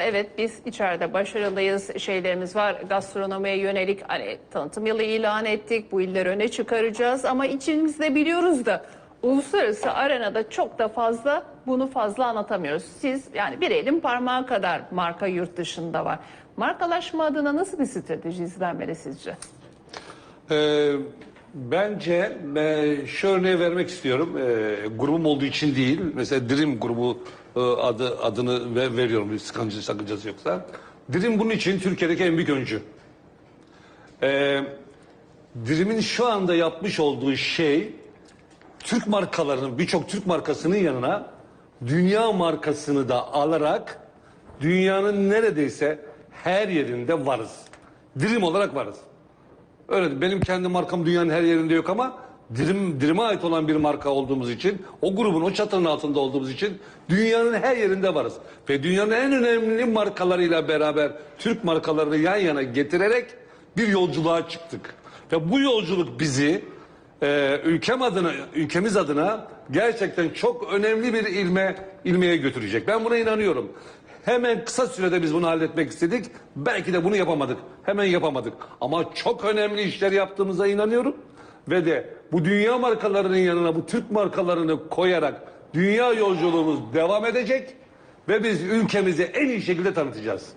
Evet biz içeride başarılıyız şeylerimiz var gastronomiye yönelik hani tanıtım yılı ilan ettik bu illeri öne çıkaracağız ama içimizde biliyoruz da uluslararası arenada çok da fazla bunu fazla anlatamıyoruz. Siz yani bir elin parmağı kadar marka yurt dışında var. Markalaşma adına nasıl bir strateji izlenmeli sizce? Ee, bence e, şu vermek istiyorum. Ee, grubum olduğu için değil. Mesela Dream grubu e, adı adını ve, veriyorum. Bir sıkıntı sakıncası yoksa. Dream bunun için Türkiye'deki en büyük öncü. Ee, Dream'in şu anda yapmış olduğu şey Türk markalarının birçok Türk markasının yanına dünya markasını da alarak dünyanın neredeyse her yerinde varız. Dream olarak varız. Öyle benim kendi markam dünyanın her yerinde yok ama Dirim, Dirim'e ait olan bir marka olduğumuz için, o grubun o çatının altında olduğumuz için dünyanın her yerinde varız. Ve dünyanın en önemli markalarıyla beraber Türk markalarını yan yana getirerek bir yolculuğa çıktık. Ve bu yolculuk bizi e, ülkem adına, ülkemiz adına gerçekten çok önemli bir ilme, ilmeye götürecek. Ben buna inanıyorum. Hemen kısa sürede biz bunu halletmek istedik. Belki de bunu yapamadık. Hemen yapamadık. Ama çok önemli işler yaptığımıza inanıyorum. Ve de bu dünya markalarının yanına bu Türk markalarını koyarak dünya yolculuğumuz devam edecek. Ve biz ülkemizi en iyi şekilde tanıtacağız.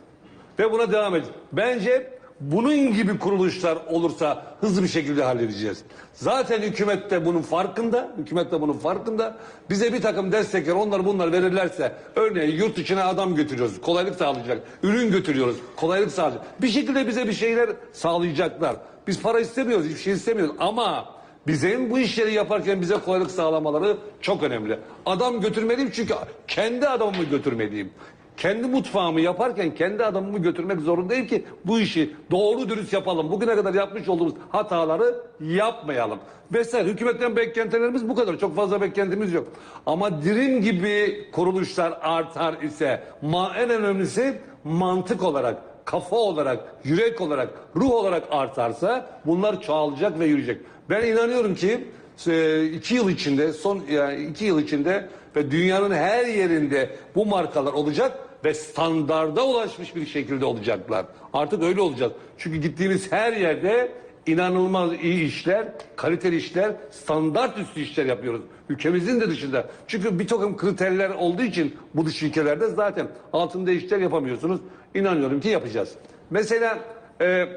Ve buna devam edeceğiz. Bence bunun gibi kuruluşlar olursa hızlı bir şekilde halledeceğiz. Zaten hükümet de bunun farkında. Hükümet de bunun farkında. Bize bir takım destekler onlar bunlar verirlerse örneğin yurt içine adam götürüyoruz. Kolaylık sağlayacak. Ürün götürüyoruz. Kolaylık sağlayacak. Bir şekilde bize bir şeyler sağlayacaklar. Biz para istemiyoruz. Hiçbir şey istemiyoruz. Ama Bizim bu işleri yaparken bize kolaylık sağlamaları çok önemli. Adam götürmeliyim çünkü kendi adamımı götürmeliyim. Kendi mutfağımı yaparken kendi adamımı götürmek zorundayım ki bu işi doğru dürüst yapalım. Bugüne kadar yapmış olduğumuz hataları yapmayalım. Vesaire hükümetten beklentilerimiz bu kadar. Çok fazla beklentimiz yok. Ama dirim gibi kuruluşlar artar ise ma en önemlisi mantık olarak kafa olarak, yürek olarak, ruh olarak artarsa bunlar çoğalacak ve yürüyecek. Ben inanıyorum ki e, iki yıl içinde, son yani iki yıl içinde ve dünyanın her yerinde bu markalar olacak ve standarda ulaşmış bir şekilde olacaklar. Artık öyle olacak. Çünkü gittiğimiz her yerde inanılmaz iyi işler, kaliteli işler, standart üstü işler yapıyoruz. Ülkemizin de dışında. Çünkü bir takım kriterler olduğu için bu dış ülkelerde zaten altında işler yapamıyorsunuz. İnanıyorum ki yapacağız. Mesela e,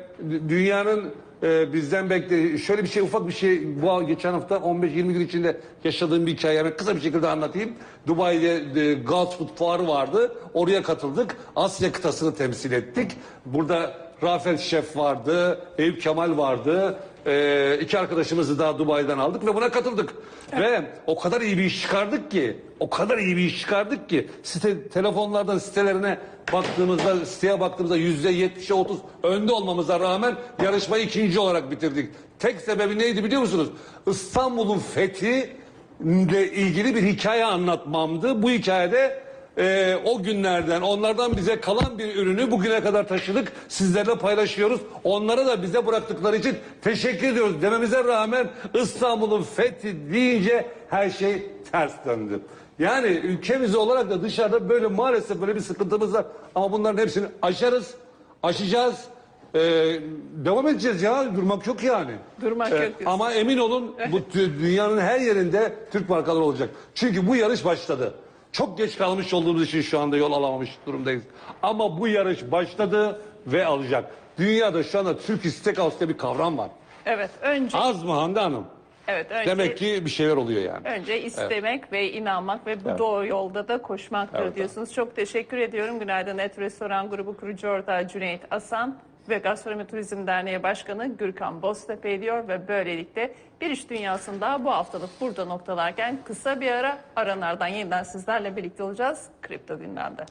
dünyanın e, bizden bekle şöyle bir şey ufak bir şey bu geçen hafta 15-20 gün içinde yaşadığım bir hikaye kısa bir şekilde anlatayım. Dubai'de e, Gulf Food Fuarı vardı. Oraya katıldık. Asya kıtasını temsil ettik. Burada Rafael Şef vardı, Eyüp Kemal vardı. Ee, iki arkadaşımızı daha Dubai'den aldık ve buna katıldık. Ve o kadar iyi bir iş çıkardık ki, o kadar iyi bir iş çıkardık ki site, telefonlardan sitelerine baktığımızda, siteye baktığımızda yüzde yetmişe otuz önde olmamıza rağmen yarışmayı ikinci olarak bitirdik. Tek sebebi neydi biliyor musunuz? İstanbul'un fethi ile ilgili bir hikaye anlatmamdı. Bu hikayede e, o günlerden onlardan bize kalan bir ürünü bugüne kadar taşıdık. Sizlerle paylaşıyoruz. Onlara da bize bıraktıkları için teşekkür ediyoruz dememize rağmen İstanbul'un fethi deyince her şey ters döndü. Yani ülkemiz olarak da dışarıda böyle maalesef böyle bir sıkıntımız var. Ama bunların hepsini aşarız, aşacağız. Ee, devam edeceğiz ya durmak yok yani. Durmak Ee, yok. Ama emin olun bu dünyanın her yerinde Türk markaları olacak. Çünkü bu yarış başladı. Çok geç kalmış olduğumuz için şu anda yol alamamış durumdayız. Ama bu yarış başladı ve alacak. Dünyada şu anda Türk Steakhouse diye bir kavram var. Evet önce Az mı Hande Hanım? evet önce Demek ki bir şeyler oluyor yani. Önce istemek ve inanmak ve bu doğru yolda da koşmaktır Evet. diyorsunuz. Çok teşekkür ediyorum. Günaydın Et Restoran Grubu kurucu ortağı Cüneyt Asan ve Gastronomi Turizm Derneği Başkanı Gürkan Boztepe ediyor ve böylelikle bir iş dünyasında bu haftalık burada noktalarken kısa bir ara aranlardan yeniden sizlerle birlikte olacağız. Kripto gündemde.